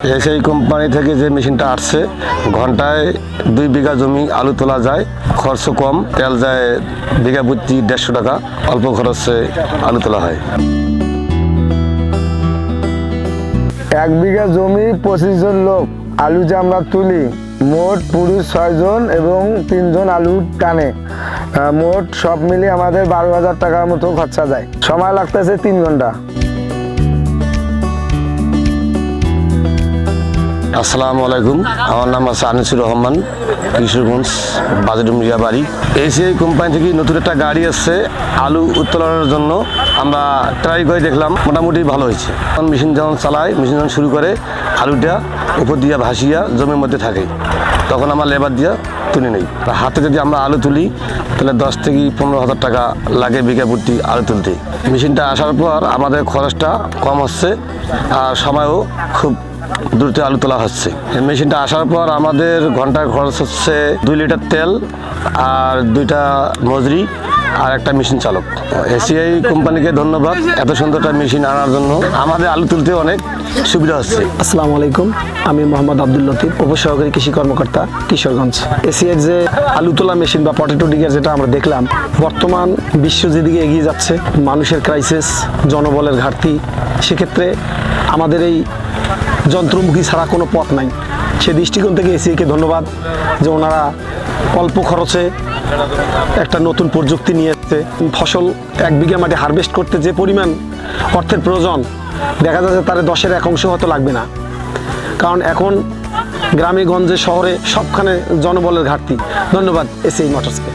SI company থেকে যে মেশিনটা আসছে, ঘন্টায় দুই বিঘা জমি আলু তোলা যায়, খরচ কম, তেল যায় বিঘা প্রতি দেড়শো টাকা, অল্প খরচে আলু তোলা হয়। এক বিঘা জমি পঁচিশ জন লোক, আলু যে আমরা তুলি, মোট পুরুষ ছয়জন এবং তিনজন আলু টানে। মোট সব মিলিয়ে আমাদের বারো হাজার টাকার মতো খরচা যায়। সময় লাগতেছে তিন ঘণ্টা। আসসালামু আলাইকুম। আমার নাম আছে আনিসুর রহমান, কিশোরগঞ্জ বাজরুমিয়া বাড়ি। এসিআই কোম্পানি থেকে নতুন একটা গাড়ি আসছে, আলু উত্তোলনের জন্য। আমরা ট্রাই করে দেখলাম, মোটামুটি ভালো হয়েছে। মেশিন যখন চালায় মেশিন যখন শুরু করে, আলুটা উপর দিয়া ভাসিয়া জমির মধ্যে থাকে। তখন আমরা লেবার দিয়া তুলে নেই। হাতে যদি আমরা আলু তুলি, তাহলে দশ থেকে পনেরো হাজার টাকা লাগে বিঘা প্রতি আলু তুলতে। মেশিনটা আসার পর আমাদের খরচটা কম হচ্ছে, আর সময়ও খুব দ্রুত আলু তোলা হচ্ছে। মেশিনটা আসার পর আমাদের ঘন্টায় খরচ হচ্ছে দুই লিটার তেল আর দুইটা মজুরি আর একটা মেশিন চালক। এসিআই কোম্পানিকে ধন্যবাদ এত সুন্দর একটা মেশিন আনার জন্য। আমাদের আলু তুলতে অনেক সুবিধা হচ্ছে। আসসালামু আলাইকুম, আমি মোহাম্মদ আব্দুল লতিফ, উপসহকারী কৃষি কর্মকর্তা, কিশোরগঞ্জ। এসিআই যে আলু তোলা মেশিন বা পটেটো ডিগার যেটা আমরা দেখলাম, বর্তমান বিশ্ব যেদিকে এগিয়ে যাচ্ছে, মানুষের ক্রাইসিস জনবলের ঘাটতি, সেক্ষেত্রে আমাদের এই যন্ত্রমুখী ছাড়া কোনো পথ নাই। সে দৃষ্টিকোণ থেকে এসিআইকে ধন্যবাদ যে ওনারা অল্প খরচে একটা নতুন প্রযুক্তি নিয়ে এসছে। ফসল এক বিঘা মাটি হারভেস্ট করতে যে পরিমাণ অর্থের প্রয়োজন, দেখা যাচ্ছে তার দশের এক অংশ হয়তো লাগবে না। কারণ এখন গ্রামে, গঞ্জে, শহরে সবখানে জনবলের ঘাটতি। ধন্যবাদ এসএই মোটরসকে।